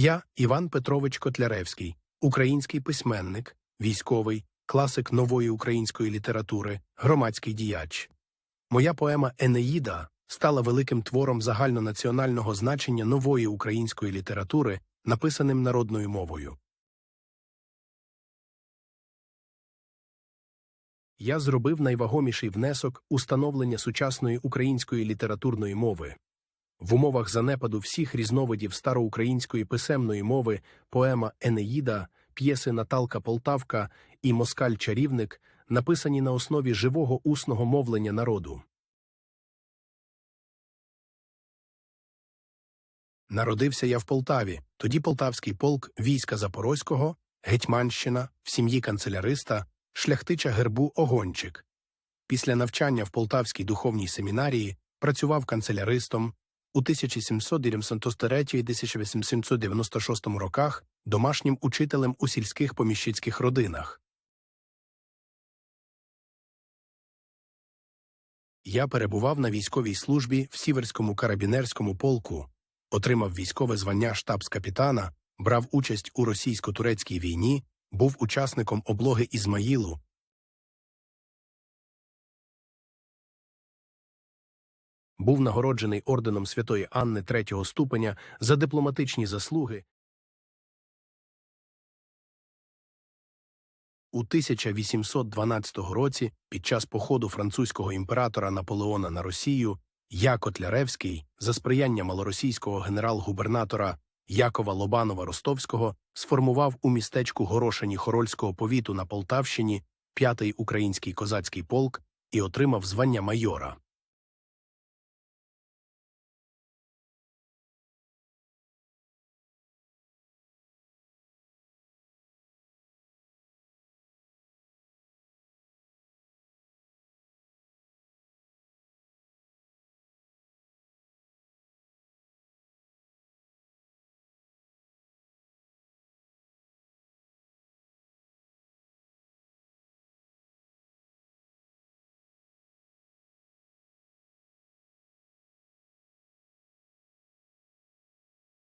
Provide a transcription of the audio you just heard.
Я Іван Петрович Котляревський, український письменник, військовий, класик нової української літератури, громадський діяч. Моя поема Енеїда стала великим твором загальнонаціонального значення нової української літератури, написаним народною мовою. Я зробив найвагоміший внесок у становлення сучасної української літературної мови. В умовах занепаду всіх різновидів староукраїнської писемної мови поема Енеїда, п'єси Наталка Полтавка і Москаль Чарівник написані на основі живого усного мовлення народу. Народився я в Полтаві, тоді Полтавський полк війська Запорозького, Гетьманщина, в сім'ї канцеляриста, шляхтича гербу Огончик. Після навчання в Полтавській духовній семінарії працював канцеляристом, у 1793-1896 роках домашнім учителем у сільських поміщицьких родинах. Я перебував на військовій службі в Сіверському карабінерському полку, отримав військове звання штабс-капітана, брав участь у російсько-турецькій війні, був учасником облоги Ізмаїлу, був нагороджений орденом Святої Анни третього ступеня за дипломатичні заслуги. У 1812 році, під час походу французького імператора Наполеона на Росію, я Котляревський, за сприяння малоросійського генерал-губернатора Якова Лобанова Ростовського, сформував у містечку Горошині Хорольського повіту на Полтавщині п'ятий український козацький полк і отримав звання майора.